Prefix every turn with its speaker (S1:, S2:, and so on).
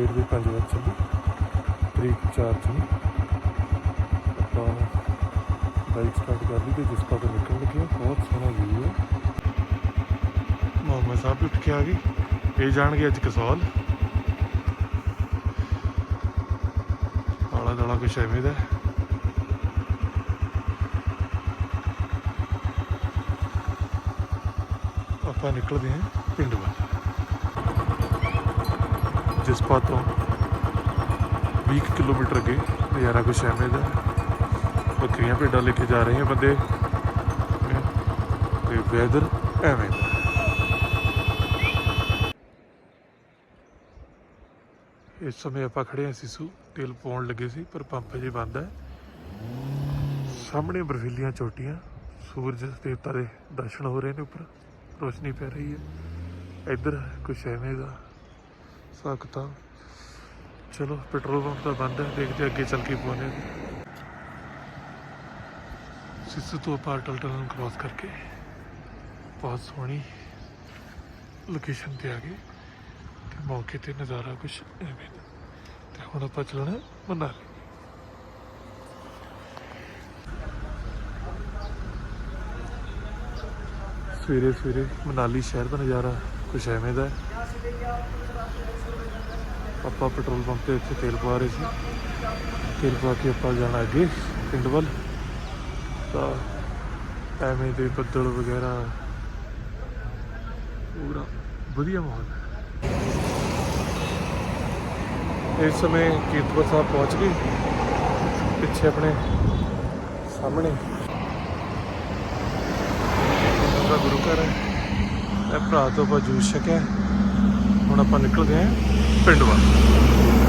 S1: ਸਵੇਰ ਦੇ 5 ਵਜੇ ਚੱਲੀ, ਤਰੀਕ 4 ਚ ਆਪਾਂ ਬਾਈਕ ਸਟਾਰਟ ਕਰ ਲਈ ਤੇ ਜਿਸ ਪਾਸੇ ਨਿਕਲ ਲੱਗੇ ਬਹੁਤ ਸੋਹਣਾ ਵਿਊ ਹੈ। ਮਾਮਾ ਸਾਹਿਬ ਵੀ ਉੱਠ ਕੇ ਆ ਗਏ। ਇਹ ਜਾਣਗੇ ਅੱਜ ਕਸੌਲ। ਆਲਾ ਦਾਲਾ ਕੁਛ ਐਵੇਂ ਦਾ ਆਪਾਂ ਨਿਕਲਦੇ ਹਾਂ ਪਿੰਡ ਵੱਲ। ਜਿਸ ਤੋਂ 20 ਕੁ ਕਿਲੋਮੀਟਰ ਅੱਗੇ ਨਜ਼ਾਰਾ ਕੁਛ ਐਵੇਂ ਦਾ ਹੈ। ਬੱਕਰੀਆਂ ਭੇਡਾਂ ਲੈ ਕੇ ਜਾ ਰਹੇ ਆ ਬੰਦੇ। ਤੇ ਵੈਦਰ ਐਵੇਂ ਦਾ ਇਸ ਸਮੇਂ ਆਪਾਂ ਖੜੇ ਹਾਂ ਸਿਸੂ, ਤੇਲ ਪਾਉਣ ਲੱਗੇ ਸੀ, ਪਰ ਪੰਪ ਜੇ ਬੰਦ ਹੈ। ਸਾਹਮਣੇ ਬਰਫੀਲੀਆਂ ਚੋਟੀਆਂ, ਸੂਰਜ ਦੇਵਤਾ ਦੇ ਦਰਸ਼ਨ ਹੋ ਰਹੇ ਨੇ ਉੱਪਰ। ਰੋਸ਼ਨੀ ਪੈ ਰਹੀ ਹੈ। ਇੱਧਰ ਕੁਛ ਐਵੇਂ ਦਾ ਹਿਸਾਬ ਚਲੋ ਪੈਟਰੋਲ ਪੰਪ ਤਾਂ ਬੰਦ ਹੈ, ਦੇਖਦੇ ਅੱਗੇ ਚੱਲ ਕੇ ਪਹੁੰਚਦੇ ਹਾਂ ਸਿੱਸੂ ਤੋਂ ਆਪਾਂ ਅਟਲ ਟਨਲ ਨੂੰ ਕ੍ਰਾਸ ਕਰਕੇ, ਬਹੁਤ ਸੋਹਣੀ ਲੋਕੇਸ਼ਨ ਤੇ ਆ ਗਏ। ਤੇ ਮੌਕੇ ਤੇ ਨਜ਼ਾਰਾ ਕੁਛ ਐਵੇਂ ਦਾ। ਤੇ ਹੁਣ ਆਪਾਂ ਚੱਲਣਾ ਮਨਾਲੀ। ਸਵੇਰੇ ਸਵੇਰੇ ਮਨਾਲੀ ਸ਼ਹਿਰ ਦਾ ਨਜ਼ਾਰਾ ਕੁਛ ਐਵੇਂ ਦਾ ਆਪਾਂ ਪੈਟਰੋਲ ਪੰਪ ਤੇ ਇੱਥੇ ਤੇਲ ਪਵਾ ਰਹੇ ਸੀ। ਤੇਲ ਪਾ ਕੇ ਆਪਾਂ ਜਾਣਾ ਅੱਗੇ ਪਿੰਡ ਵੱਲ। ਤਾਂ ਐਵੇਂ ਦੇ ਬੱਦਲ ਵਗੈਰਾ। ਪੂਰਾ ਵਧੀਆ ਮਾਹੌਲ ਹੈ। ਇਸ ਸਮੇਂ ਕੀਰਤਪੁਰ ਸਾਹਿਬ ਪਹੁੰਚ ਗਏ। ਪਿੱਛੇ ਆਪਣੇ ਸਾਹਮਣੇ। ਦਾ ਗੁਰੂ ਘਰ ਹੈ। ਇਹ ਭਰਾ ਤੋਂ ਆਪਾਂ ਜੂਸ ਛਕਿਆ। ਹੁਣ ਆਪਾਂ ਨਿਕਲ ਗਏ ਪਿੰਡ ਵੱਲ।